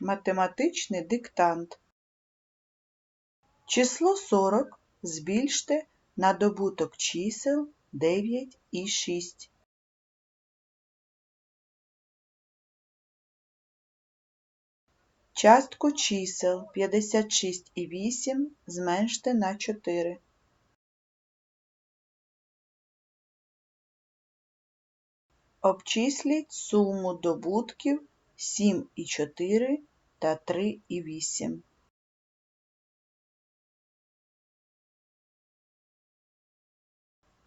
Математичний диктант. Число 40 збільште на добуток чисел 9 і 6. Частку чисел 56 і 8 зменште на 4. Обчисліть суму добутків 7 і 4 та 3 і 8.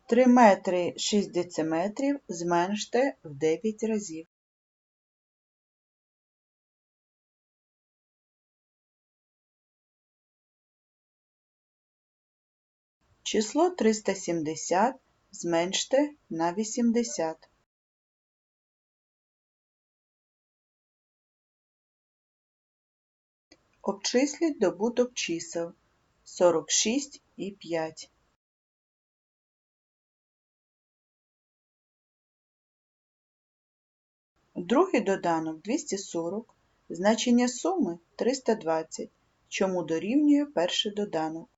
Три метри 6 дециметрів зменште в 9 разів. Число 370 зменште на 80. Обчисліть добуток чисел 46 і 5. Другий доданок 240, значення суми 320, чому дорівнює перший доданок.